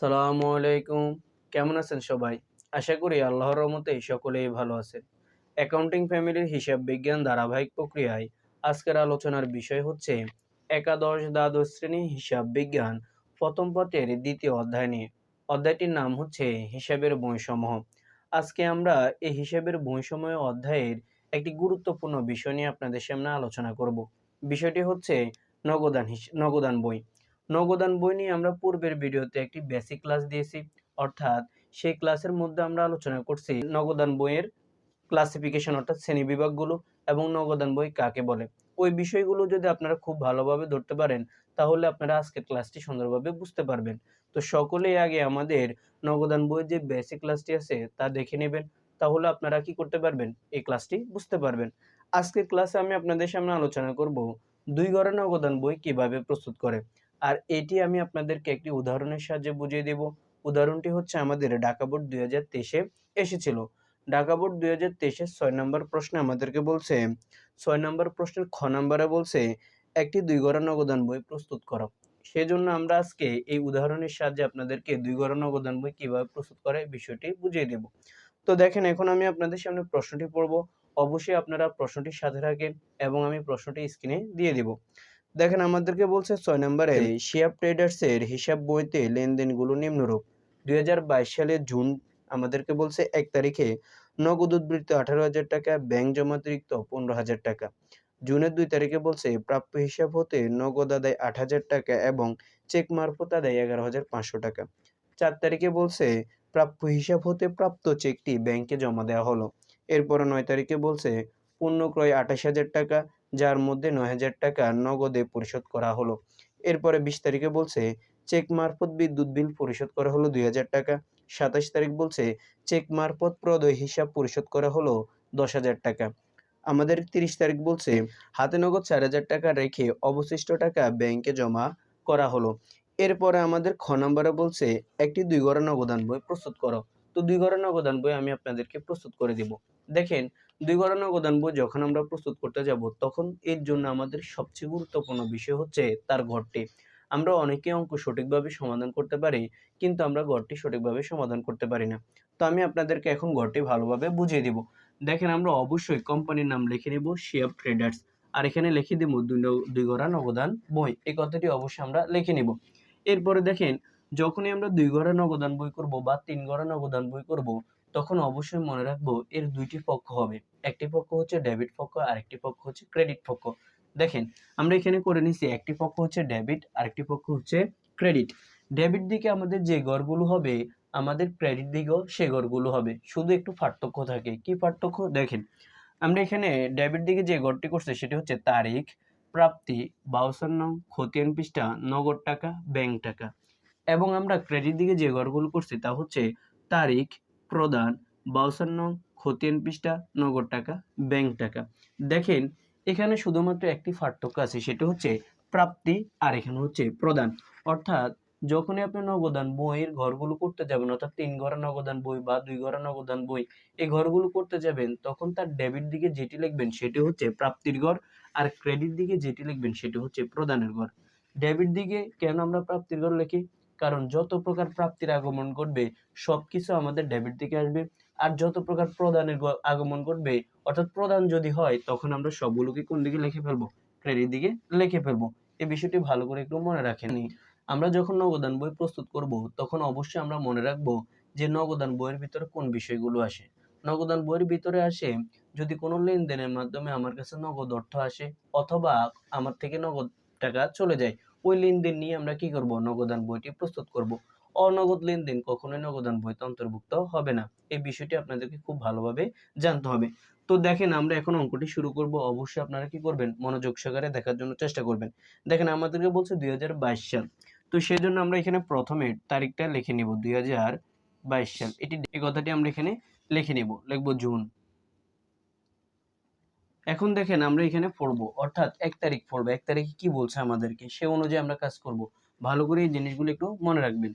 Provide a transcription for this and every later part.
সালামু আলাইকুম। কেমন আছেন সবাই? আশা করি আল্লাহর রহমতে সকলেই ভালো আছেন। অ্যাকাউন্টিং ফ্যামিলির হিসাব বিজ্ঞান ধারাবাহিক প্রক্রিয়ায় আজকের আলোচনার বিষয় হচ্ছে একাদশ দ্বাদশ শ্রেণি হিসাব বিজ্ঞান প্রথম পথের দ্বিতীয় অধ্যায় নিয়ে। অধ্যায়টির নাম হচ্ছে হিসাবের বৈষম্য। আজকে আমরা এই হিসাবের বৈষম্য অধ্যায়ের একটি গুরুত্বপূর্ণ বিষয় নিয়ে আপনাদের সামনে আলোচনা করব। বিষয়টি হচ্ছে নগদান নগদান বই। নগদান বই নিয়ে আমরা পূর্বের ভিডিওতে একটি বেসিক ক্লাস দিয়েছি। অর্থাৎ সেই ক্লাসের মধ্যে আমরা আলোচনা করছি নগদান বইয়ের ক্লাসিফিকেশন অর্থাৎ শ্রেণি বিভাগগুলো এবং নগদান বই কাকে বলে। ওই বিষয়গুলো যদি আপনারা খুব ভালোভাবে ধরতে পারেন, তাহলে আপনারা আজকের ক্লাসটি সুন্দরভাবে বুঝতে পারবেন। তো সকলেই আগে আমাদের নগদান বইয়ের যে বেসিক ক্লাসটি আছে, তা দেখে নেবেন। তাহলে আপনারা কি করতে পারবেন? এই ক্লাসটি বুঝতে পারবেন। আজকের ক্লাসে আমি আপনাদের সামনে আলোচনা করব দুই ঘরের নগদান বই কীভাবে প্রস্তুত করে। আর এটি আমি আপনাদেরকে একটি উদাহরণের সাহায্যে বুঝিয়ে দেব। উদাহরণটি হচ্ছে আমাদের ঢাকা বোর্ড দুই হাজার তেইশে এসেছিল। ঢাকা বোর্ড দুই হাজার তেইশের ছয় নম্বর প্রশ্নে আমাদেরকে বলছে, ছয় নম্বর প্রশ্নের খ নম্বরে বলছে, একটি দুই গড়া নগদান বই প্রস্তুত করো। সেজন্য আমরা আজকে এই উদাহরণের সাহায্যে আপনাদেরকে দুই গড়া নগদান বই কীভাবে প্রস্তুত করে বিষয়টি বুঝিয়ে দেব। তো দেখেন, এখন আমি আপনাদের সামনে প্রশ্নটি পড়ব। অবশ্যই আপনারা প্রশ্নটির সাথে রাখেন এবং আমি প্রশ্নটি স্ক্রিনে দিয়ে দিব। দেখেন আমাদেরকে বলছে ছয় নম্বরে শিয়াব ট্রেডার্স এর হিসাব বইতে লেনদেনগুলো নিম্নরূপ। দুই সালের জুন আমাদেরকে বলছে এক তারিখে নগদ উদ্বৃত্ত আঠারো হাজার টাকা ব্যাংক জমাতিরিক্ত পনেরো হাজার টাকা। জুনের দুই তারিখে বলছে প্রাপ্য হিসাব হতে নগদ আদায় আট হাজার টাকা এবং চেক মারফত আদায় এগারো হাজার পাঁচশো টাকা। চার তারিখে বলছে প্রাপ্য হিসাব হতে প্রাপ্ত চেকটি ব্যাংকে জমা দেওয়া হলো। এরপরে নয় তারিখে বলছে পণ্য ক্রয় আঠাশ হাজার টাকা যার মধ্যে নয় হাজার টাকা নগদে পরিশোধ করা হলো। এরপরে বিশ তারিখে বলছে, চেক মারফত বিদ্যুৎ বিল পরিশোধ করা হলো দুই হাজার টাকা। সাতাশ তারিখ বলছে, চেক মারফত প্রদয় হিসাব পরিশোধ করা হলো দশ হাজার টাকা। আমাদের তিরিশ তারিখ বলছে, হাতে নগদ চার হাজার টাকা রেখে অবশিষ্ট টাকা ব্যাংকে জমা করা হলো। এরপরে আমাদের খ নম্বরে বলছে, একটি দুই ঘরের নগদান বই প্রস্তুত করো। তো দুই ঘরের নগদান বই আমি আপনাদেরকে প্রস্তুত করে দিব। দেখেন, দুই নগদান বই যখন আমরা প্রস্তুত করতে যাব, তখন এর জন্য আমাদের সবচেয়ে গুরুত্বপূর্ণ বিষয় হচ্ছে তার ঘরটি। আমরা অনেকে অঙ্ক সঠিকভাবে সমাধান করতে পারি, কিন্তু আমরা ঘরটি সঠিকভাবে সমাধান করতে পারি না। তো আমি আপনাদেরকে এখন ঘরটি ভালোভাবে বুঝিয়ে দিব। দেখেন, আমরা অবশ্যই কোম্পানির নাম লিখে নেব শিয়াব ট্রেডার্স আর এখানে লিখে দেবো, দুই গড়া নগদান, বই। এই কথাটি অবশ্যই আমরা লিখে নিব। এরপরে দেখেন, যখনই আমরা দুই গড়া নগদান বই করব বা তিন গড়া নগদান বই করব তখন অবশ্যই মনে রাখব এর দুইটি পক্ষ হবে। একটি পক্ষ হচ্ছে ডেবিট পক্ষ, আর একটি পক্ষ হচ্ছে ক্রেডিট পক্ষ। দেখেন, আমরা এখানে করে নিছি, একটি পক্ষ হচ্ছে ডেবিট আরেকটি পক্ষ হচ্ছে ক্রেডিট ডেবিট দিকে আমাদের যে গড়গুলো হবে, আমাদের ক্রেডিট দিকেও সে গড়গুলো হবে। শুধু একটু পার্থক্য থাকে। কি পার্থক্য? দেখেন, আমরা এখানে ডেবিট দিকে যে গড়টি করছে, সেটি হচ্ছে তারিখ, প্রাপ্তি, বাউসার নং, খতিয়ান পৃষ্ঠা, নগদ টাকা, ব্যাংক টাকা। এবং আমরা ক্রেডিট দিকে যে গড়গুলো করছি, তা হচ্ছে তারিখ প্রদান বাউসার নং খতিয়ান পৃষ্ঠা, নগদ টাকা, ব্যাংক টাকা। দেখেন, এখানে শুধুমাত্র একটি পার্থক্য আছে, সেটা হচ্ছে প্রাপ্তি আর এখানে হচ্ছে প্রদান। অর্থাৎ, যখনই আপনি নগদান বইয়ের ঘরগুলো করতে যাবেন, অর্থাৎ তিন ঘরে নগদান বই বা দুই ঘরে নগদান বই এই ঘরগুলো করতে যাবেন, তখন তার ডেবিট দিকে যেটি লিখবেন সেটি হচ্ছে প্রাপ্তির ঘর, আর ক্রেডিট দিকে যেটি লিখবেন সেটি হচ্ছে প্রদানের ঘর। ডেবিট দিকে কেন আমরা প্রাপ্তির ঘর লিখি? কারণ যত প্রকার প্রাপ্তির আগমন ঘটবে সব কিছু আমাদের ডেবিট দিকে আসবে। আর যত প্রকার প্রদানের আগমন ঘটবে, অর্থাৎ প্রদান যদি হয়, তখন আমরা সবগুলোকে কোন দিকে লিখে ফেলব? ক্রেডিট দিকে লিখে ফেলব। এই বিষয়টি ভালো করে একটু মনে রাখেনি। আমরা যখন নগদান বই প্রস্তুত করব, তখন অবশ্যই আমরা মনে রাখব যে নগদান বইয়ের ভিতরে কোন বিষয়গুলো আসে। নগদান বইয়ের ভিতরে আসে, যদি কোনো লেনদেনের মাধ্যমে আমার কাছে নগদ অর্থ আসে, অথবা আমার থেকে নগদ টাকা চলে যায় ওই লেনদেন নিয়ে আমরা কি করব? নগদান বইটি প্রস্তুত করব। অনগদ লেনদেন কখনোই নগদান বইতে অন্তর্ভুক্ত হবে না। এই বিষয়টি আপনাদেরকে খুব ভালোভাবে জানতে হবে। তো দেখেন, আমরা এখন অঙ্কটি শুরু করব। অবশ্যই আপনারা কি করবেন? মনোযোগ সহকারে দেখার জন্য চেষ্টা করবেন। দেখেন, আমাদেরকে বলছে দুই হাজার বাইশ সাল। তো সেই জন্য আমরা এখানে প্রথমে তারিখটা লিখে নিব, দুই হাজার বাইশ সাল। এটি এই কথাটি আমরা এখানে লিখে নিব। লিখব জুন। এখন দেখেন আমরা এখানে পড়ব, অর্থাৎ এক তারিখ পড়ব, এক তারিখে কি বলছে আমাদেরকে, সে অনুযায়ী আমরা কাজ করব। ভালো করে এই জিনিসগুলো একটু মনে রাখবেন।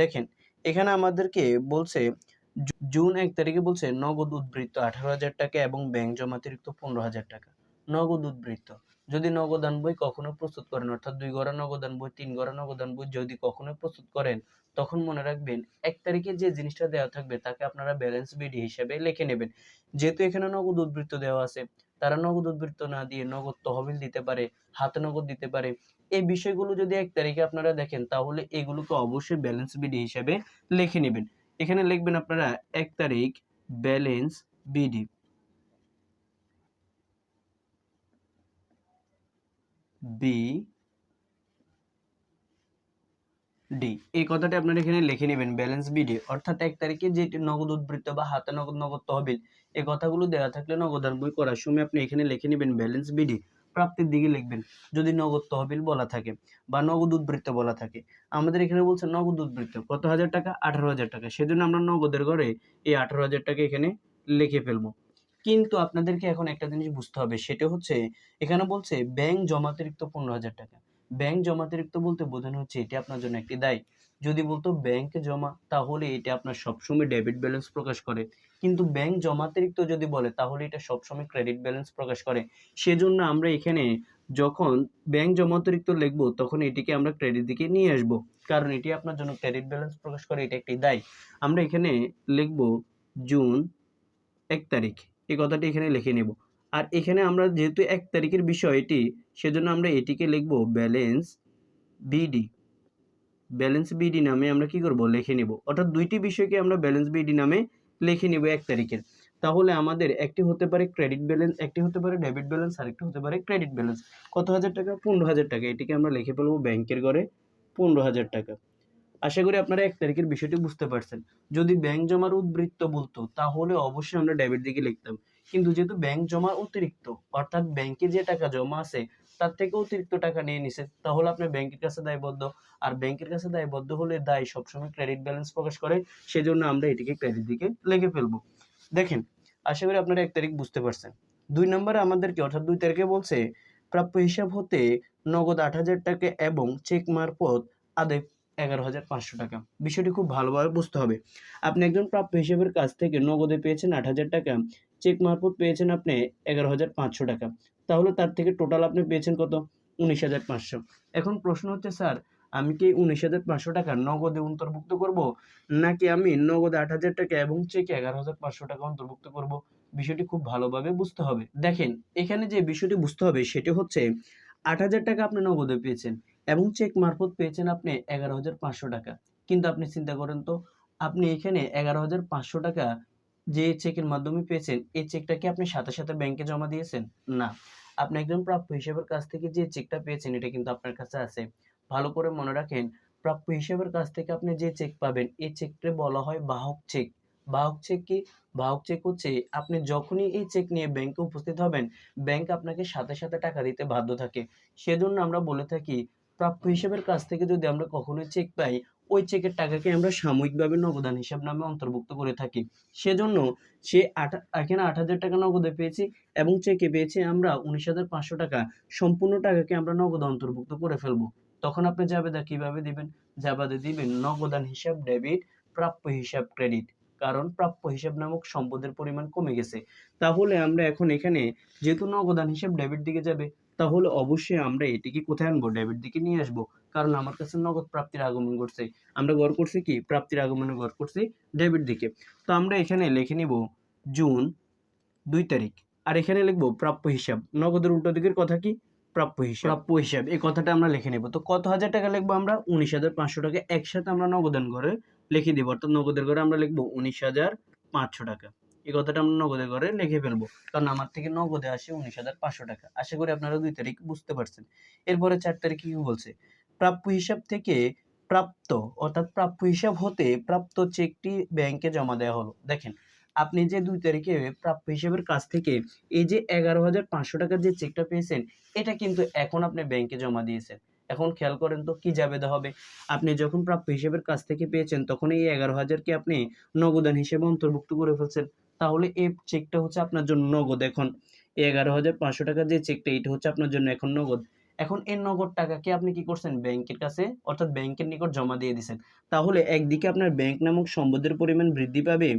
দেখেন, এখানে আমাদেরকে বলছে জুন এক তারিখে বলছে, নগদ উদ্বৃত্ত আঠারো হাজার টাকা এবং ব্যাংক জমাতিরিক্ত পনেরো হাজার টাকা। নগদ উদ্বৃত্ত, যদি নগদান বই কখনো প্রস্তুত করেন, অর্থাৎ দুই গড়া নগদান বই তিন গড়া নগদান বই যদি কখনো প্রস্তুত করেন, তখন মনে রাখবেন এক তারিখে যে জিনিসটা দেওয়া থাকবে, তাকে আপনারা ব্যালেন্স বিডি হিসেবে লিখে নেবেন। যেহেতু এখানে নগদ উদ্বৃত্ত দেওয়া আছে তারা নগদ উদ্বৃত্ত না দিয়ে নগদ তহবিল দিতে পারে, হাতে নগদ দিতে পারে। এই বিষয়গুলো যদি এক তারিখে আপনারা দেখেন, তাহলে এগুলোকে অবশ্যই ব্যালেন্স বিডি হিসেবে লিখে নেবেন। এখানে লিখবেন আপনারা, এক তারিখ ব্যালেন্স বিডি বি ডি এই কথাটা আপনারা এখানে লিখে নেবেন ব্যালেন্স বিডি অর্থাৎ এক তারিখে যে নগদ উদ্বৃত্ত বা হাতে নগদ নগদ তহবিল, এই কথাগুলো দেওয়া থাকলে নগদান বই করার সময় আপনি এখানে লিখে নেবেন ব্যালেন্স বিডি প্রাপ্তির দিকে লিখবেন, যদি নগদ তহবিল বলা থাকে বা নগদ উদ্বৃত্ত বলা থাকে। আমাদের এখানে বলছে নগদ উদ্বৃত্ত, কত হাজার টাকা? আঠারো হাজার টাকা। সেজন্য আমরা নগদের ঘরে এই আঠারো হাজার টাকা এখানে লিখে ফেলব। কিন্তু আপনাদেরকে এখন একটা জিনিস বুঝতে হবে, সেটা হচ্ছে, এখানে বলছে ব্যাংক জমাতিরিক্ত পনেরো হাজার টাকা। ব্যাংক জমাতিরিক্ত বলতে বোঝানো হচ্ছে এটি আপনার জন্য একটি দায়। যদি বলতো ব্যাংকে জমা, তাহলে এটা আপনার সবসময় ডেবিট ব্যালেন্স প্রকাশ করে। কিন্তু ব্যাংক জমাতিরিক্ত যদি বলে, তাহলে এটা সবসময় ক্রেডিট ব্যালেন্স প্রকাশ করে। সেজন্য আমরা এখানে যখন ব্যাংক জমাতিরিক্ত লিখব, তখন এটিকে আমরা ক্রেডিট দিকে নিয়ে আসব। কারণ এটি আপনার জন্য ক্রেডিট ব্যালেন্স প্রকাশ করে, এটা একটি দায়। আমরা এখানে লিখব জুন এক তারিখ। এই কথাটি এখানে লিখে নেব। আর এখানে আমরা যেহেতু এক তারিখের বিষয় এটি, সেজন্য আমরা এটিকে লিখব ব্যালেন্স বিডি ব্যালেন্স বিডি নামে আমরা কি করব? লিখে নেব। অর্থাৎ দুইটি বিষয়কে আমরা ব্যালেন্স বিডি নামে লিখে নেব এক তারিখের। তাহলে আমাদের একটি হতে পারে ক্রেডিট ব্যালেন্স একটি হতে পারে ডেবিট ব্যালেন্স আর একটি হতে পারে ক্রেডিট ব্যালেন্স কত হাজার টাকা? পনেরো হাজার টাকা। এটিকে আমরা লিখে ফেলব ব্যাংকের ঘরে পনেরো হাজার টাকা। আশা করি আপনারা এক তারিখের বিষয়টি বুঝতে পারছেন। যদি ব্যাংক জমার উদ্বৃত্ত বলতো, তাহলে অবশ্যই আমরা ডেবিট দিকে লিখতাম। কিন্তু যেহেতু ব্যাংক জমার অতিরিক্ত, অর্থাৎ ব্যাংকে যে টাকা জমা আছে, তার থেকে অতিরিক্ত টাকা নিয়ে নিছে, তাহলে আপনার ব্যাংকের কাছে দায়বদ্ধ। আর ব্যাংকের কাছে দায়বদ্ধ হলে দায় সবসময় ক্রেডিট ব্যালেন্স প্রকাশ করে, সেজন্য আমরা এটিকে ক্রেডিট দিকে লিখে ফেলব। দেখেন, আশা করি আপনারা এক তারিখ বুঝতে পারছেন। দুই নম্বরে আমাদেরকে, অর্থাৎ দুই তারিখে বলছে, প্রাপ্য হিসাব হতে নগদ আট হাজার টাকা এবং চেক মারফত আদায় এগারো হাজার পাঁচশো টাকা। বিষয়টি খুব ভালোভাবে বুঝতে হবে। আপনি একজন প্রাপ্য হিসেবের কাছ থেকে নগদে পেয়েছেন আট হাজার টাকা চেক মারফত পেয়েছেন আপনি এগারো হাজার পাঁচশো টাকা। তাহলে তার থেকে টোটাল আপনি পেয়েছেন কত? উনিশ হাজার পাঁচশো। এখন প্রশ্ন হচ্ছে, স্যার, আমি কি উনিশ হাজার পাঁচশো টাকা নগদে অন্তর্ভুক্ত করব? নাকি আমি নগদে আট হাজার টাকা এবং চেকে এগারো হাজার পাঁচশো টাকা অন্তর্ভুক্ত করব? বিষয়টি খুব ভালোভাবে বুঝতে হবে। দেখেন, এখানে যে বিষয়টি বুঝতে হবে সেটি হচ্ছে, আট হাজার টাকা আপনি নগদে পেয়েছেন এবং চেক মারফত পেয়েছেন আপনি এগারো হাজার পাঁচশো টাকা। কিন্তু আপনি চিন্তা করেন তো, আপনি এখানে এগারো হাজার পাঁচশো টাকা যে চেকের মাধ্যমে পেয়েছেন, এই চেকটা কি আপনি সাথে সাথে ব্যাংকে জমা দিয়েছেন? না। আপনি একজন প্রাপ্য হিসাবের কাছ থেকে যে চেকটা পেয়েছেন, এটা কিন্তু আপনার কাছে আছে। ভালো করে মনে রাখেন, প্রাপ্য হিসাবের কাছ থেকে আপনি যে চেক পাবেন, এই চেকটা বলা হয় বাহক চেক বাহক চেক কি? বাহক চেক হচ্ছে, আপনি যখনই এই চেক নিয়ে ব্যাংকে উপস্থিত হবেন ব্যাংক আপনাকে সাথে সাথে টাকা দিতে বাধ্য থাকে। সেজন্য আমরা বলে থাকি, প্রাপ্য হিসাবের কাছ থেকে যদি আমরা কখনোই চেক পাই ওই চেকের টাকাকে আমরা সাময়িকভাবে নগদান হিসাব নামে অন্তর্ভুক্ত করে থাকি। সেজন্য সে আট, এখানে আট হাজার টাকা নগদে পেয়েছি এবং চেকে পেয়েছি আমরা উনিশ হাজার পাঁচশো টাকা। সম্পূর্ণ টাকাকে আমরা নগদ অন্তর্ভুক্ত করে ফেলব। তখন আপনি জাবেদা কীভাবে দিবেন? জাবেদা দিবেন নগদান হিসাব, ডেবিট, প্রাপ্য হিসাব, ক্রেডিট। কারণ প্রাপ্য হিসাব নামক সম্পদের পরিমাণ কমে গেছে। তাহলে আমরা এখন এখানে যেহেতু নগদান হিসাব, ডেবিট দিকে যাবে তাহলে অবশ্যই আমরা এটিকে কোথায় আনব? ডেবিট দিকে নিয়ে আসব। কারণ আমার কাছে নগদ প্রাপ্তির আগমন ঘটছে। আমরা গড় করছি কি? প্রাপ্তির আগমনে গড় করছি ডেবিট দিকে। তো আমরা এখানে লিখে নিব জুন দুই তারিখ। আর এখানে লিখব প্রাপ্য হিসাব। নগদের উল্টো দিকের কথা কি? প্রাপ্য হিসাব। প্রাপ্য হিসাব। এই কথাটা আমরা লিখে নেব। তো কত হাজার টাকা লিখব আমরা? উনিশ হাজার পাঁচশো টাকা। একসাথে আমরা নগদান করে লিখে দিব। অর্থাৎ নগদের ঘরে আমরা লিখব উনিশ হাজার পাঁচশো টাকা। এই কথাটা আমরা নগদে ঘরে লিখে ফেলব। কারণ আমার থেকে নগদে আসে উনিশ হাজার পাঁচশো টাকা। আশা করি আপনারা দুই তারিখ বুঝতে পারছেন। এরপরে চার তারিখে কি বলছে? প্রাপ্য হিসাব থেকে প্রাপ্ত, অর্থাৎ প্রাপ্য হিসাব হতে প্রাপ্ত চেকটি ব্যাংকে জমা দেওয়া হলো। দেখেন, আপনি যে দুই তারিখে প্রাপ্য হিসাবের কাছ থেকে এই যে এগারো হাজার পাঁচশো টাকার যে চেকটা পেয়েছেন, এটা কিন্তু এখন আপনি ব্যাংকে জমা দিয়েছেন। এখন খেয়াল করেন তো, কি জাবেদা হবে? আপনি যখন প্রাপ্য হিসাবের কাছ থেকে পেয়েছেন, তখন এই এগারো হাজারকে আপনি নগদান হিসেবে অন্তর্ভুক্ত করে ফেলছেন। তাহলে এই চেকটা হচ্ছে আপনার জন্য নগদ। এখন এগারো হাজার পাঁচশো টাকার যে চেকটা এটা হচ্ছে আপনার জন্য এখন নগদ। এখন এই নগদ টাকাকে আপনি কি করছেন? ব্যাংকের কাছে, অর্থাৎ ব্যাংকের নিকট জমা দিয়ে দিচ্ছেন তাহলে একদিকে আপনার ব্যাংক নামক সম্পদের পরিমাণ বৃদ্ধি পাবে,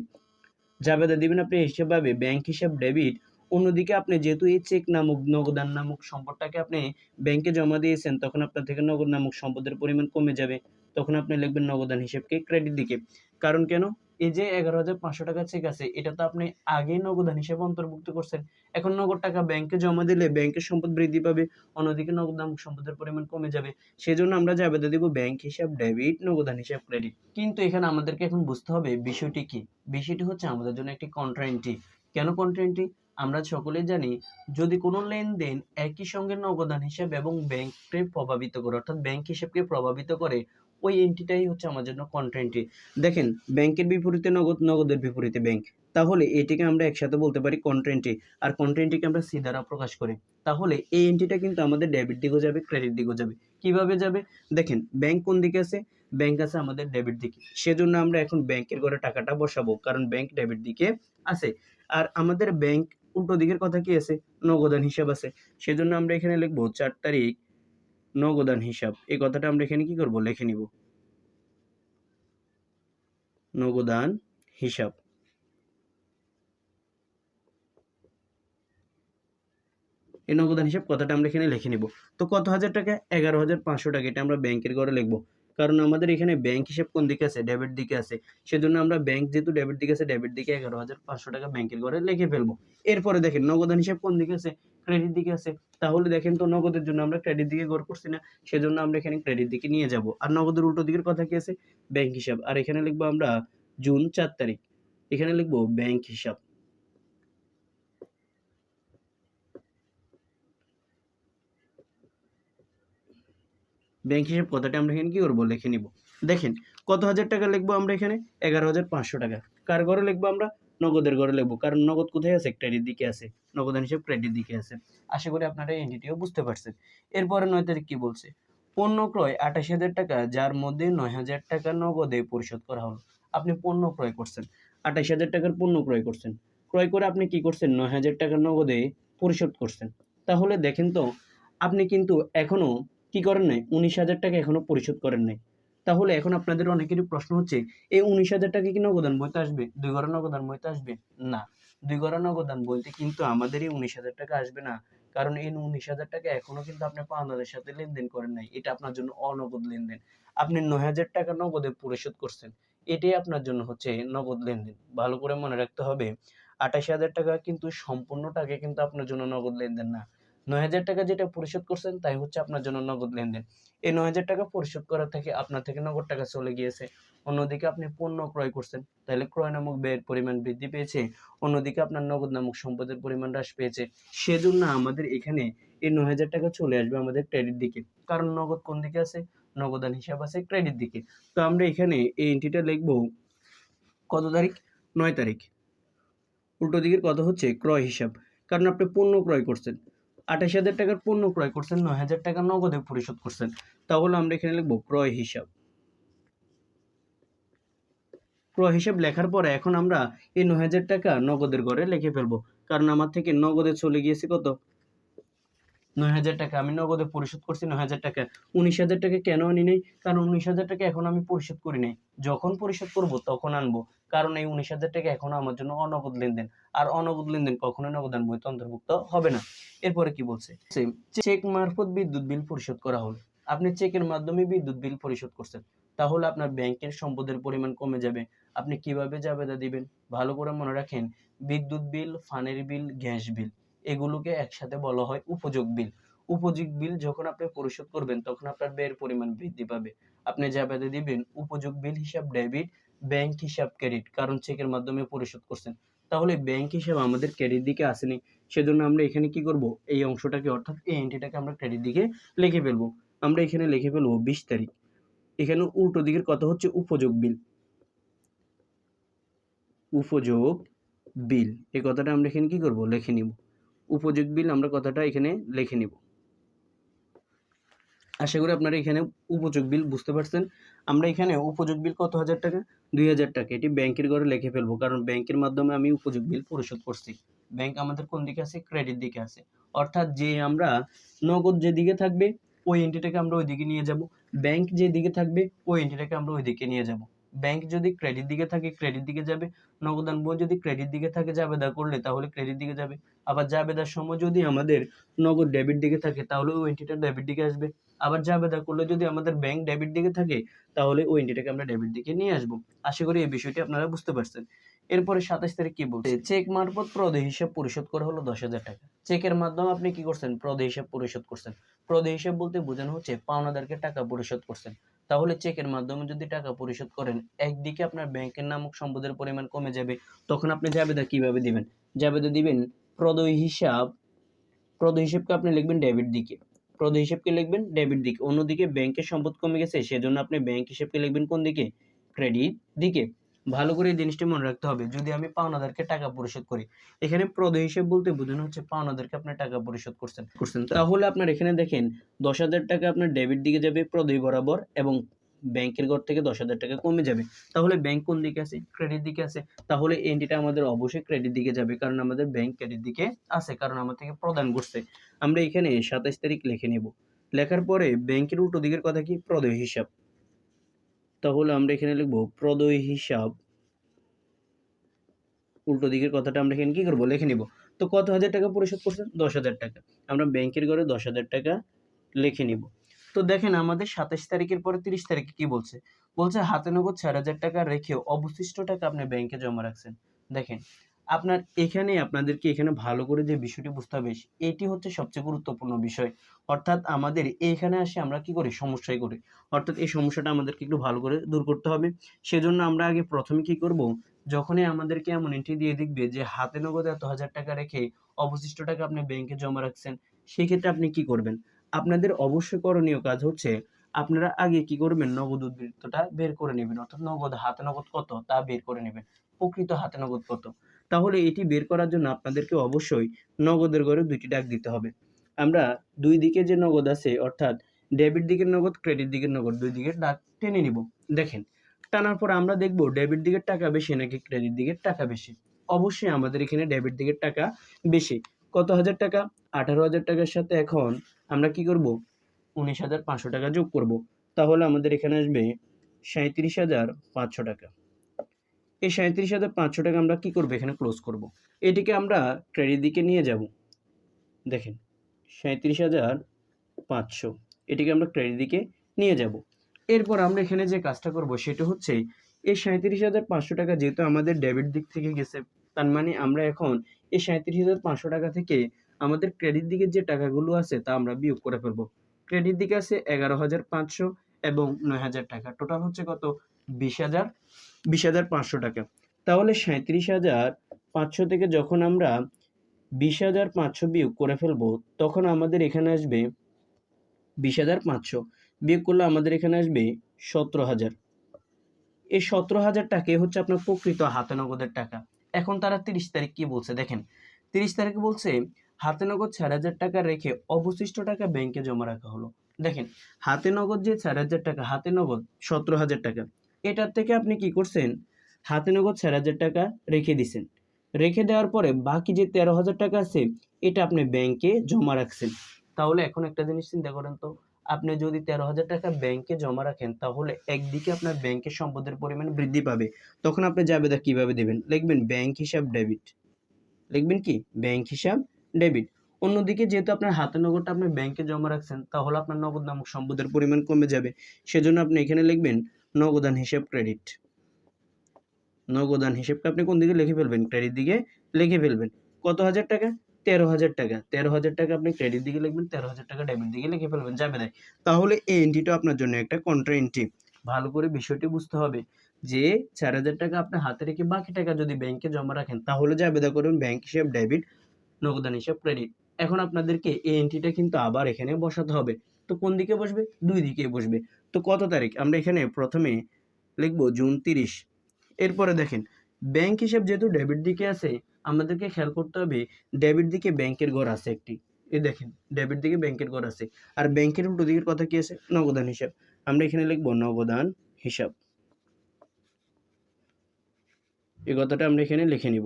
জাবেদা দিবেন আপনি হিসেব পাবে ব্যাংক হিসাব, ডেবিট। অন্যদিকে আপনি যেহেতু এই চেক নামক, নগদান নামক সম্পদটাকে আপনি ব্যাংকে জমা দিয়েছেন, তখন আপনার থেকে নগদ নামক সম্পদের পরিমাণ কমে যাবে। তখন আপনি লিখবেন নগদান হিসেবকে ক্রেডিট দিকে। কারণ কেন? এই যে এগারো হাজার পাঁচশো টাকা চেক আছে, এটা তো আপনি আগেই নগদান হিসেবে অন্তর্ভুক্ত করছেন। এখন নগদ টাকা ব্যাংকে জমা দিলে ব্যাংকের সম্পদ বৃদ্ধি পাবে, অন্যদিকে নগদ নামক সম্পদের পরিমাণ কমে যাবে। সেজন্য আমরা জাবেদা দিব, ব্যাংক হিসাব, ডেবিট, নগদান হিসাব, ক্রেডিট। কিন্তু এখানে আমাদেরকে এখন বুঝতে হবে বিষয়টি কি? বিষয়টি হচ্ছে আমাদের জন্য একটি কন্ট্রাইন্টি। কেন কন্ট্রাইন্টি? আমরা সকলেই জানি, যদি কোনো লেনদেন একই সঙ্গে নগদান হিসাব এবং ব্যাংককে প্রভাবিত করে, অর্থাৎ ব্যাংক হিসাবকে প্রভাবিত করে ওই এন্টিটাই হচ্ছে আমার জন্য কন্ট্রাইন্টি দেখেন ব্যাংকের বিপরীতে নগদ, নগদের বিপরীতে ব্যাংক তাহলে এটিকে আমরা একসাথে বলতে পারি কন্ট্রেন্টি আর কন্ট্রেন্টিকে আমরা সি দ্বারা প্রকাশ করি। তাহলে এই এন্ট্রিটা কিন্তু আমাদের ডেবিট দিকেও যাবে ক্রেডিট দিকেও যাবে। কীভাবে যাবে? দেখেন ব্যাংক কোন দিকে আছে? ব্যাংক আছে আমাদের ডেবিট দিকে। সেজন্য আমরা এখন ব্যাংকের ঘরে টাকাটা বসাবো, কারণ ব্যাংক ডেবিট দিকে আছে। আর আমাদের ব্যাংক উল্টো দিকের কথা কি আছে? নগদান হিসাব আছে। সেজন্য আমরা এখানে লিখব, চার তারিখ নগদান হিসাব। এই কথাটা আমরা এখানে কি করব? লিখে নিব। নগদান হিসাব। এই নগদান হিসাব কথাটা আমরা এখানে লিখে নিব। তো কত হাজার টাকা? এগারো হাজার পাঁচশো টাকা। এটা আমরা ব্যাংকের ঘরে লিখব। কারণ আমাদের এখানে ব্যাংক হিসাব কোন দিকে আছে? ডেবিট দিকে আছে। সেজন্য আমরা ব্যাংক যেহেতু ডেবিট দিকে আছে ডেবিট দিকে এগারো হাজার পাঁচশো টাকা ব্যাংকের ঘরে লিখে ফেলব। এরপরে দেখেন নগদান হিসাব কোন দিকে আছে? ক্রেডিট দিকে আছে। তাহলে দেখেন তো নগদের জন্য আমরা ক্রেডিট দিকে গড় করছি না, সেজন্য আমরা এখানে ক্রেডিট দিকে নিয়ে যাব। আর নগদের উল্টো দিকের কথা কি আছে? ব্যাংক হিসাব। আর এখানে লিখব আমরা জুন চার তারিখ। এখানে লিখব ব্যাংক হিসাব। ব্যাংক হিসাব কথাটা আমরা এখানে কি করব? লিখে নিব। দেখেন, কত হাজার টাকা লিখব আমরা এখানে? এগারো হাজার পাঁচশো টাকা। কার ঘরে লিখব আমরা? নগদের ঘরে লিখব। কারণ নগদ কোথায় আছে? ক্রেডিট দিকে আছে। নগদান হিসাব ক্রেডিট দিকে আছে। আশা করি আপনারা এই এন্টিটিও বুঝতে পারছেন। এরপরে নয় তারিখ কি বলছে? পণ্য ক্রয় আঠাশ হাজার টাকা, যার মধ্যে নয় হাজার টাকা নগদে পরিশোধ করা হলো। আপনি পণ্য ক্রয় করছেন। আঠাশ হাজার টাকার পণ্য ক্রয় করছেন। ক্রয় করে আপনি কি করছেন? নয় হাজার টাকা নগদে পরিশোধ করছেন। তাহলে দেখেন তো, আপনি কিন্তু এখনও কি করেন নাই? উনিশ হাজার টাকা এখনও পরিশোধ করেন নাই। তাহলে এখন আপনাদের অনেকেরই প্রশ্ন হচ্ছে, এই উনিশ হাজার টাকা কি নগদান বইতে আসবে? দুই ঘরে নগদান বইতে আসবে? না। দুই ঘরে নগদান বলতে কিন্তু আমাদের এই উনিশ হাজার টাকা আসবে না। কারণ এই উনিশ হাজার টাকা এখনও কিন্তু আপনি পাওনাদের সাথে লেনদেন করেন নাই। এটা আপনার জন্য অনগদ লেনদেন। আপনি নয় হাজার টাকা নগদে পরিশোধ করছেন। এটাই আপনার জন্য হচ্ছে নগদ লেনদেন। ভালো করে মনে রাখতে হবে, আঠাশ হাজার টাকা কিন্তু সম্পূর্ণ টাকা কিন্তু আপনার জন্য নগদ লেনদেন না। নয় হাজার টাকা যেটা পরিশোধ করছেন, তাই হচ্ছে আপনার জন্য নগদ লেনদেন। এই নয় হাজার টাকা পরিশোধ করার থেকে আপনার থেকে নগদ টাকা চলে গিয়েছে। অন্যদিকে আপনি পণ্য ক্রয় করছেন, তাহলে ক্রয় নামক ব্যয়ের পরিমাণ বৃদ্ধি পেয়েছে, অন্যদিকে আপনার নগদ নামক সম্পদের পরিমাণ হ্রাস পেয়েছে। সেজন্য আমাদের এখানে এই নয় হাজার টাকা চলে আসবে আমাদের ক্রেডিট দিকে। কারণ নগদ কোন দিকে আছে? নগদান হিসাব আছে ক্রেডিট দিকে। তো আমরা এখানে এই এন্ট্রিটা লিখব কত তারিখ? নয় তারিখ। উল্টো দিকের কথা হচ্ছে ক্রয় হিসাব। কারণ আপনি পণ্য ক্রয় করছেন। আঠাশ হাজার টাকার পণ্য ক্রয় করছেন, নয় হাজার টাকা নগদে পরিশোধ করছেন। তাহলে আমরা এখানে লিখব ক্রয় হিসাব। ক্রয় হিসাব লেখার পরে এখন আমরা এই নয় হাজার টাকা নগদের ঘরে লিখে ফেলব। কারণ আমার থেকে নগদে চলে গিয়েছে কত? নয় হাজার টাকা। আমি নগদে পরিশোধ করছি নয় হাজার টাকা। উনিশ হাজার টাকা কেন আনি নাই? কারণ উনিশ হাজার টাকা এখন আমি পরিশোধ করি নাই। যখন পরিশোধ করব, তখন আনব। কারণ এই উনিশ হাজার টাকা এখন আমার জন্য অনগদ লেনদেন। আর অনগদ লেনদেন কখনোই নগদান বইতে অন্তর্ভুক্ত হবে না। এরপরে কি বলছে? চেক মারফত বিদ্যুৎ বিল পরিশোধ করা হলো। আপনি চেকের মাধ্যমে বিদ্যুৎ বিল পরিশোধ করছেন। তাহলে আপনার ব্যাংকের সম্পদের পরিমাণ কমে যাবে। আপনি কীভাবে জাবেদা দিবেন? ভালো করে মনে রাখেন। বিদ্যুৎ বিল, ফানের বিল, গ্যাস বিল। এগুলোকে একসাথে বলা হয় উপযোগ বিল। উপযোগ বিল যখন আপনি পরিশোধ করবেন, তখন আপনার ব্যয়ের পরিমাণ বৃদ্ধি পাবে। আপনি যা জাবেদা দিবেন, উপযোগ বিল হিসাব, ডেবিট, ব্যাংক হিসাব, ক্রেডিট, কারণ চেকের মাধ্যমে পরিশোধ করছেন। তাহলে ব্যাংক হিসাব আমাদের ক্রেডিট দিকে আসেনি, সেজন্য আমরা এখানে কি করব? এই অংশটাকে, অর্থাৎ এই এন্ট্রিটাকে আমরা ক্রেডিট দিকে লিখে ফেলব। আমরা এখানে লিখে ফেলব বিশ তারিখ। এখানে উল্টো দিকের কথা হচ্ছে উপযোগ বিল। উপযোগ বিল। এই কথাটা আমরা এখানে কি করব? লিখে নিব। উপযোগ বিল আমরা কথাটা এখানে লিখে নিব। আশা করি আপনারা এখানে উপযোগ বিল বুঝতে পারছেন। আমরা এখানে উপযোগ বিল কত হাজার টাকা? দুই হাজার টাকা। এটি ব্যাংকের ঘরে লিখে ফেলব, কারণ ব্যাংকের মাধ্যমে আমি উপযোগ বিল পরিশোধ করছি। ব্যাংক আমাদের কোন দিকে আছে? ক্রেডিট দিকে আছে। অর্থাৎ যে আমরা নগদ যেদিকে থাকবে, ওই এন্ট্রিটাকে আমরা ওইদিকে নিয়ে যাব। ব্যাংক যেদিকে থাকবে, ওই এন্ট্রিটাকে আমরা ওইদিকে নিয়ে যাব। ব্যাংক যদি ক্রেডিট দিকে থাকে ক্রেডিট দিকে যাবে। নগদান বই যদি ক্রেডিট দিকে থাকে, জাবেদা করলে তাহলে ক্রেডিট দিকে যাবে। আবার জাবেদার সময় যদি আমাদের নগদ ডেবিট দিকে থাকে, তাহলে ওই এন্টিটা ডেবিট দিকে আসবে। আবার জাবেদা করলে যদি আমাদের ব্যাংক ডেবিট দিকে থাকে, তাহলে ওই এন্টিটাকে আমরা ডেবিট দিকে নিয়ে আসব। আশা করি এই বিষয়টি আপনারা বুঝতে পারছেন। এরপরে সাতাশ তারিখ কি বলছে? চেক মারফত প্রদেয় হিসাব পরিশোধ করা হলো দশ হাজার টাকা। চেকের মাধ্যমে আপনি কি করছেন? প্রদেয় হিসাব পরিশোধ করছেন। প্রদেয় হিসাব বলতে বোঝানো হচ্ছে, পাওনাদারকে টাকা পরিশোধ করছেন। তাহলে চেকের মাধ্যমে যদি টাকা পরিশোধ করেন, একদিকে আপনার ব্যাংকের নামক সম্পদের পরিমাণ কমে যাবে, তখন আপনি জাবেদা কীভাবে দিবেন? জাবেদা দিবেন প্রদয় হিসাব, প্রদয় হিসাবকে আপনি লিখবেন ডেবিট দিকে। প্রদয় হিসাবকে লিখবেন ডেবিট দিকে। অন্যদিকে ব্যাংকের সম্পদ কমে গেছে, সেজন্য আপনি ব্যাংক হিসাবকে লিখবেন কোন দিকে? ক্রেডিট দিকে। ভালো করে এই জিনিসটি মনে রাখতে হবে। যদি আমি পাওনাদারকে টাকা পরিশোধ করি এখানে প্রদয় হিসেব বলতে বোঝানো হচ্ছে পাওনাদারকে আপনি টাকা পরিশোধ করছেন। করছেন তাহলে আপনার এখানে দেখেন দশ হাজার টাকা আপনার ডেবিট দিকে যাবে প্রদয় বরাবর এবং ব্যাংকের ঘর থেকে দশ হাজার টাকা কমে যাবে। তাহলে ব্যাংক কোন দিকে আছে? ক্রেডিট দিকে আছে। তাহলে এন্টিটা আমাদের অবশ্যই ক্রেডিট দিকে যাবে কারণ আমাদের ব্যাংক ক্রেডিট দিকে আছে কারণ আমার থেকে প্রদান করছে। আমরা এখানে সাতাইশ তারিখ লিখে নেব। লেখার পরে ব্যাংকের উল্টো দিকের কথা কি? প্রদয় হিসাব। তাহলে আমরা এখানে লিখব প্রদয় হিসাব। উল্টো দিকের কথাটা আমরা এখানে কী করব? লিখে নিব। তো কত হাজার টাকা পরিশোধ করছেন? দশ হাজার টাকা। আমরা ব্যাংকের ঘরে দশ হাজার টাকা লিখে নিব। তো দেখেন আমাদের সাতাশ তারিখের পরে তিরিশ তারিখে কি বলছে? বলছে হাতে নগদ চার হাজার টাকা রেখে অবশিষ্ট টাকা আপনি ব্যাংকে জমা রাখছেন। দেখেন আপনার এখানে আপনাদেরকে এখানে ভালো করে যে বিষয়টি বুঝতে হবে, এটি হচ্ছে সবচেয়ে গুরুত্বপূর্ণ বিষয়। অর্থাৎ আমাদের এইখানে আসে আমরা কি করি? সমস্যায় করি। অর্থাৎ এই সমস্যাটা আমাদেরকে একটু ভালো করে দূর করতে হবে। সেজন্য আমরা আগে প্রথমে কি করব? যখনই আমাদেরকে এমন এন্ট্রি দিয়ে দেখবে যে হাতে নগদ এত হাজার টাকা রেখে অবশিষ্ট টাকা আপনি ব্যাংকে জমা রাখছেন সেই ক্ষেত্রে আপনি কি করবেন? আপনাদের অবশ্যই করণীয় কাজ হচ্ছে আপনারা আগে কি করবেন? নগদ উদ্বৃত্তটা বের করে নেবেন। অর্থাৎ নগদ, হাতে নগদ কত? তা বের করে নেবেন। প্রকৃত হাতে নগদ কত? তাহলে এটি বের করার জন্য আপনাদেরকে অবশ্যই নগদের ঘরে দুইটি ডাক দিতে হবে। আমরা দুই দিকে যে নগদ আছে, অর্থাৎ ডেবিট দিকের নগদ ক্রেডিট দিকের নগদ, দুই দিকের ডাক টেনে নিব। দেখেন, টানার পর আমরা দেখব ডেবিট দিকের টাকা বেশি নাকি ক্রেডিট দিকের টাকা বেশি? অবশ্যই আমাদের এখানে ডেবিট দিকের টাকা বেশি। কত হাজার টাকা? আঠারো হাজার টাকার সাথে এখন আমরা কি করব? উনিশ হাজার পাঁচশো টাকা যোগ করব। তাহলে আমাদের এখানে আসবে সাঁত্রিশ হাজার পাঁচশো টাকা। এই সাঁত্রিশ হাজার পাঁচশো টাকা আমরা কি করব? এখানে ক্লোজ করব। এটিকে আমরা ক্রেডিট দিকে নিয়ে যাব। দেখেন সাঁত্রিশ হাজার পাঁচশো, এটিকে আমরা ক্রেডিট দিকে নিয়ে যাব। এরপর আমরা এখানে যে কাজটা করব, সেটা হচ্ছে এই সাঁত্রিশ হাজার পাঁচশো টাকা যেহেতু আমাদের ডেবিট দিক থেকে গেছে, তার মানে আমরা এখন এই সাঁত্রিশ হাজার পাঁচশো টাকা থেকে আমাদের ক্রেডিট দিকের যে টাকাগুলো আছে, তা আমরা বিয়োগ করে ফেলব। ক্রেডিট দিকে আছে এগারো হাজার পাঁচশো এবং নয় হাজার টাকা। টোটাল হচ্ছে কত? বিশ হাজার? বিশ হাজার পাঁচশো টাকা। তাহলে সাঁত্রিশ হাজার পাঁচশো থেকে যখন আমরা বিশ হাজার পাঁচশো বিয়োগ করে ফেলব, তখন আমাদের এখানে আসবে বিশ হাজার পাঁচশো। বিয়োগ করলে আমাদের এখানে আসবে সতেরো হাজার। এই সতেরো হাজার টাকা হচ্ছে আপনার প্রকৃত হাতে নগদের টাকা? এখন তারা তিরিশ তারিখ কি বলছে? দেখেন, তিরিশ তারিখে বলছে, হাতে নগদ চার হাজার টাকা রেখে অবশিষ্ট টাকা ব্যাংকে জমা রাখা হলো। দেখেন, হাতে নগদ যে চার হাজার টাকা, হাতে নগদ সতেরো হাজার টাকা। এটার থেকে আপনি কি করছেন? হাতে নগদ চার হাজার টাকা রেখে দিছেন। রেখে দেওয়ার পরে বাকি যে তেরো হাজার টাকা আছে, এটা আপনি ব্যাংকে জমা রাখছেন। তাহলে এখন একটা জিনিস চিন্তা করেন তো, আপনি যদি তেরো হাজার টাকা ব্যাংকে জমা রাখেন, তাহলে একদিকে আপনার ব্যাংকের সম্পদের পরিমাণ বৃদ্ধি পাবে। তখন আপনি জাবেদা কীভাবে দেবেন? লিখবেন ব্যাংক হিসাব ডেবিট লিখবেন কি? ব্যাংক হিসাব ডেবিট অন্যদিকে যেহেতু আপনার হাতে নগদটা আপনি ব্যাংকে জমা রাখছেন, তাহলে আপনার নগদ নামক সম্পদের পরিমাণ কমে যাবে। সেজন্য আপনি এখানে লিখবেন নগদান হিসাব ক্রেডিট নগদান হিসেবটা আপনি কোন দিকে লিখে ফেলবেন? ক্রেডিট দিকে লিখে ফেলবেন। কত হাজার টাকা? তেরো হাজার টাকা। তেরো হাজার টাকা আপনি ক্রেডিট দিকে লিখবেন, তেরো হাজার টাকা ডেবিট দিকে লিখে ফেলবেন। যাবে দেয় তাহলে এই এন্ট্রিটা আপনার জন্য একটা কন্ট্রা এন্ট্রি ভালো করে বিষয়টি বুঝতে হবে যে চার হাজার টাকা আপনি হাতে রেখে বাকি টাকা যদি ব্যাংকে জমা রাখেন, তাহলে জাবেদা করবেন ব্যাংক হিসাব ডেবিট নগদান হিসাব ক্রেডিট এখন আপনাদেরকে এই এন্ট্রিটা কিন্তু আবার এখানে বসাতে হবে। তো কোন দিকে বসবে? দুই দিকে বসবে। তো কত তারিখ? আমরা এখানে প্রথমে লিখব জুন তিরিশ। এরপরে দেখেন, ব্যাংক হিসাব যেহেতু ডেবিট দিকে আছে, আমাদেরকে খেয়াল করতে হবে ডেবিট দিকে ব্যাংকের ঘর আছে একটি। এই দেখেন, ডেবিট দিকে ব্যাংকের ঘর আছে। আর ব্যাংকের উল্টো দিকের কথা কি আছে? নগদান হিসাব। আমরা এখানে লিখব নগদান হিসাব। এই কথাটা আমরা এখানে লিখে নিব।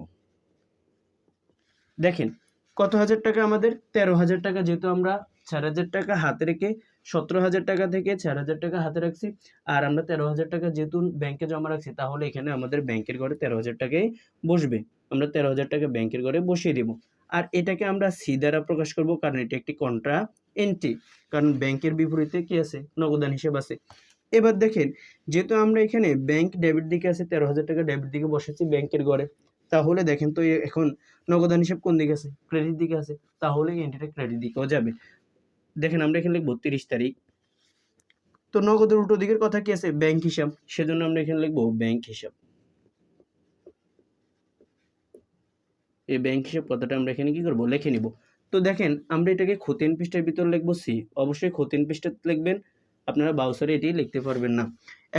দেখেন, কত হাজার টাকা আমাদের? তেরো হাজার টাকা যেহেতু আমরা চার হাজার টাকা হাতে রেখে সতেরো হাজার টাকা থেকে চার হাজার টাকা হাতে রাখছি। আর আমরা তেরো হাজার টাকা যেহেতু ব্যাংকে জমা রাখছি, তাহলে এখানে আমাদের ব্যাংকের ঘরে তেরো হাজার টাকাই বসবে। আমরা তেরো হাজার টাকা ব্যাংকের ঘরে বসিয়ে দেব। আর এটাকে আমরা সি দ্বারা প্রকাশ করব, কারণ এটি একটি কন্ট্রা এন্ট্রি কারণ ব্যাংকের বিপরীতে কি আছে? নগদান হিসেব আছে। এবার দেখেন, যেহেতু আমরা এখানে ব্যাংক ডেবিট দিকে আছে, তেরো হাজার টাকা ডেবিট দিকে বসেছি ব্যাংকের ঘরে, তাহলে দেখেন তো এখন নগদান হিসেব কোন দিকে আছে? ক্রেডিট দিকে আছে। তাহলে এন্ট্রিটা ক্রেডিট দিকেও যাবে। দেখেন আমরা এখানে লিখব তিরিশ তারিখ। তো নগদের উল্টো দিকের কথা কি আছে? ব্যাংক হিসাব। সেজন্য আমরা এখানে লিখব ব্যাংক হিসাব। এই ব্যাংক হিসাব কথাটা আমরা এখানে কি করব? লিখে নিব। তো দেখেন আমরা এটাকে খতিয়ান পৃষ্ঠার ভিতর লিখব সি অবশ্যই খতিয়ান পৃষ্ঠা লিখবেন। আপনারা বাউসারে এটি লিখতে পারবেন না।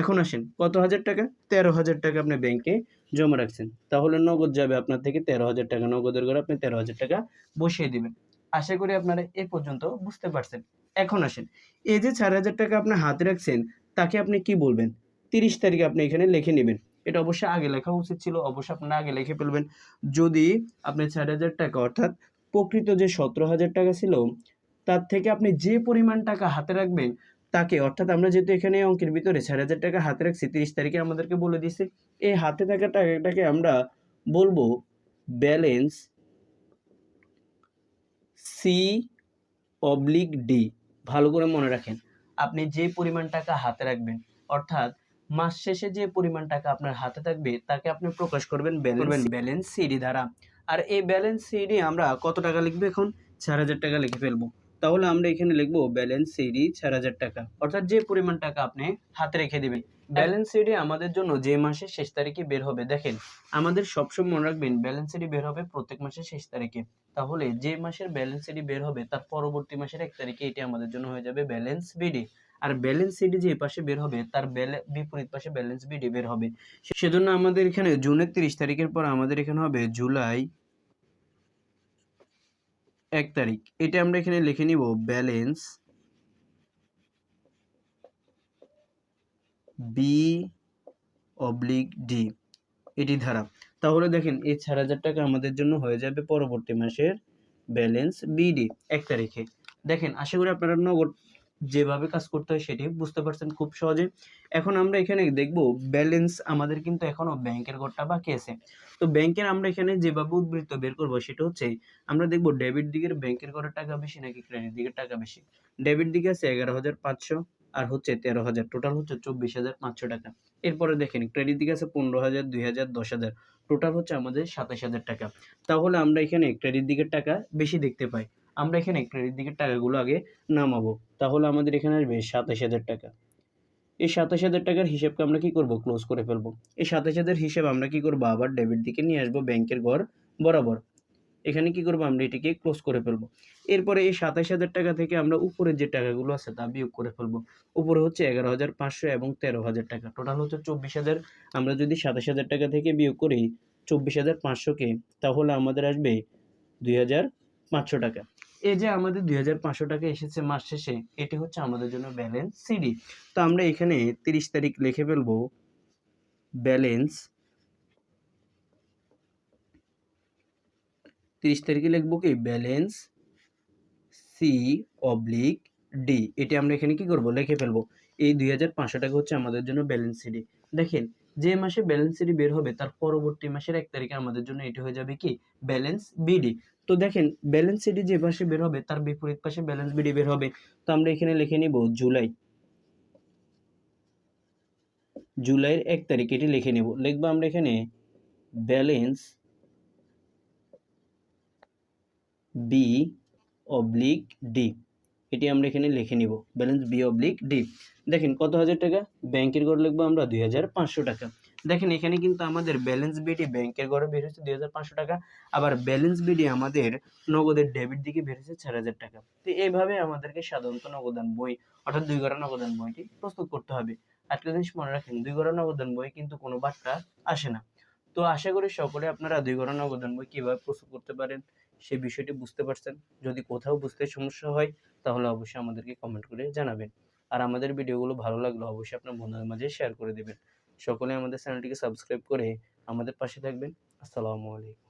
এখন আসেন কত হাজার টাকা? তেরো হাজার টাকা আপনি ব্যাংকে জমা রাখছেন। তাহলে নগদ যাবে আপনার থেকে তেরো হাজার টাকা। নগদের করে আপনি তেরো হাজার টাকা বসিয়ে দিবেন। আশা করি আপনারা এ পর্যন্ত বুঝতে পারছেন। এখন আসেন, এই যে চার হাজার টাকা আপনি হাতে রাখছেন, তাকে আপনি কি বলবেন? তিরিশ তারিখে আপনি এখানে লিখে নেবেন। এটা অবশ্যই আগে লেখা উচিত ছিল, অবশ্যই আপনারা আগে লিখে ফেলবেন। যদি আপনি চার হাজার টাকা, অর্থাৎ প্রকৃত যে সতেরো হাজার টাকা ছিল, তার থেকে আপনি যে পরিমাণ টাকা হাতে রাখবেন, তাকে, অর্থাৎ আমরা যেহেতু এখানে অঙ্কের ভিতরে চার হাজার টাকা হাতে রাখছি, তিরিশ তারিখে আমাদেরকে বলে দিচ্ছে এই হাতে থাকা টাকাটাকে আমরা বলব ব্যালেন্স সি অবলিক ডি। ভালো করে মনে রাখেন। আপনি যে পরিমাণ টাকা হাতে রাখবেন অর্থাৎ মাস শেষে যে পরিমাণ টাকা আপনার হাতে থাকবে তাকে আপনি প্রকাশ করবেন ব্যালেন্স ব্যালেন্স সিডি দ্বারা। আর এই ব্যালেন্স সিডি আমরা কত টাকা লিখব এখন? চার হাজার টাকা লিখে ফেলব। তাহলে আমরা এখানে লিখব ব্যালেন্স সিডি চার হাজার টাকা। অর্থাৎ যে পরিমাণ টাকা আপনি হাতে রেখে দিবেন ব্যালেন্স সিডি আমাদের জন্য যে মাসের শেষ তারিখে বের হবে, দেখেন, আমাদের সবসময় মনে রাখবেন ব্যালেন্স সিডি বের হবে প্রত্যেক মাসের শেষ তারিখে। তাহলে যে মাসের ব্যালেন্স সিডি বের হবে, তার পরবর্তী মাসের এক তারিখে এটি আমাদের জন্য হয়ে যাবে ব্যালেন্স বিডি আর ব্যালেন্স সিডি যে পাশে বের হবে, তার বিপরীত পাশে ব্যালেন্স বিডি বের হবে। সেজন্য আমাদের এখানে জুনের তিরিশ তারিখের পর আমাদের এখানে হবে জুলাই এক তারিখ। এটা আমরা এখানে লিখে নিব ব্যালেন্স বি অবলিক ডি এটি ধারা। তাহলে দেখেন, এই চার হাজার টাকা আমাদের জন্য হয়ে যাবে পরবর্তী মাসের ব্যালেন্স বিডি এক তারিখে। দেখেন, আশা করি আপনারা নগদ যেভাবে কাজ করতে হয় সেটি বুঝতে পারছেন খুব সহজে। এখন আমরা এখানে দেখব ব্যালেন্স আমাদের কিন্তু এখনও ব্যাংকের ঘরটা বাকি আছে। তো ব্যাংকের আমরা এখানে যেভাবে উদ্বৃত্ত বের করব সেটা হচ্ছে, আমরা দেখব ডেবিট দিকের ব্যাংকের ঘরের টাকা বেশি নাকি ক্রেডিট দিকের টাকা বেশি? ডেবিট দিকে আছে এগারো হাজার পাঁচশো। আর হচ্ছে তেরো হাজার। টোটাল হচ্ছে চব্বিশ হাজার পাঁচশো টাকা। এরপরে দেখেন ক্রেডিট দিকে আছে পনেরো হাজার, দুই হাজার, দশ হাজার। টোটাল হচ্ছে আমাদের সাতাশ হাজার টাকা। তাহলে আমরা এখানে ক্রেডিট দিকের টাকা বেশি দেখতে পাই। আমরা এখানে ক্রেডিট দিকের টাকাগুলো আগে নামাবো। তাহলে আমাদের এখানে আসবে সাতাশ হাজার টাকা। এই সাতাশ হাজার টাকার হিসাবকে আমরা কি করব? ক্লোজ করে ফেলব। এই সাতাশ হাজার হিসাব আমরা কি করব? আবার ডেবিট দিকে নিয়ে আসব ব্যাংকের ঘর বরাবর। এখানে কি করব আমরা? এটিকে ক্লোজ করে ফেলব। এরপরে এই সাতাশ হাজার টাকা থেকে আমরা উপরের যে টাকাগুলো আছে তা বিয়োগ করে ফেলব। উপরে হচ্ছে এগারো হাজার পাঁচশো এবং তেরো হাজার টাকা। টোটাল হচ্ছে চব্বিশ হাজার। আমরা যদি সাতাশ হাজার টাকা থেকে বিয়োগ করি চব্বিশ হাজার পাঁচশোকে তাহলে আমাদের আসবে দুই হাজার পাঁচশো টাকা। এই যে আমাদের দুই হাজার পাঁচশো টাকা এসেছে মাস শেষে, এটি হচ্ছে আমাদের জন্য ব্যালেন্স সিডি তো আমরা এখানে তিরিশ তারিখ লিখে ফেলব। ব্যালেন্স তিরিশ তারিখে লিখব কি? ব্যালেন্স সি অবলিক ডি এটি আমরা এখানে কি করব? লিখে ফেলব। এই দুই হাজার পাঁচশো টাকা হচ্ছে আমাদের জন্য ব্যালেন্স সিডি দেখেন, যে মাসে ব্যালেন্স সিডি বের হবে, তার পরবর্তী মাসের এক তারিখে আমাদের জন্য এটি হয়ে যাবে কি? ব্যালেন্স বিডি তো দেখেন ব্যালেন্স সিডি যে পাশে বের হবে, তার বিপরীত পাশে ব্যালেন্স বিডি বের হবে। তো আমরা এখানে লিখে নিব জুলাই। জুলাইয়ের এক তারিখ এটি লিখে নেব। লিখব আমরা এখানে ব্যালেন্স বি অবলিক ডি এটি আমরা এখানে লিখে নিব। ব্যালেন্স বি অবলিক ডি দেখেন কত হাজার টাকা? ব্যাংকের ঘর লিখব আমরা দুই হাজার পাঁচশো টাকা। দেখেন এখানে কিন্তু আমাদের ব্যালেন্স বিডি ব্যাংকের ঘরে বের হচ্ছে দুই হাজার পাঁচশো টাকা। আবার ব্যালেন্স বিডি আমাদের নগদের ডেবিট দিকে বের হচ্ছে চার হাজার টাকা। তো এইভাবে আমাদেরকে সাধারণত নগদান বই অর্থাৎ দুই গড়া নগদান বইটি প্রস্তুত করতে হবে। একটা জিনিস মনে রাখেন, দুই গড়া নগদান বই কিন্তু কোনো বার্তা আসে না। তো আশা করি সকলে আপনারা দুই গড়া নগদান বই কীভাবে প্রস্তুত করতে পারেন সেই বিষয়টি বুঝতে পারছেন। যদি কোথাও বুঝতে সমস্যা হয়, তাহলে অবশ্যই আমাদেরকে কমেন্ট করে জানাবেন। আর আমাদের ভিডিওগুলো ভালো লাগলে অবশ্যই আপনার বন্ধুদের মাঝে শেয়ার করে দেবেন। সকলে আমাদের চ্যানেলটিকে সাবস্ক্রাইব করে আমাদের পাশে থাকবেন। আসসালামু আলাইকুম।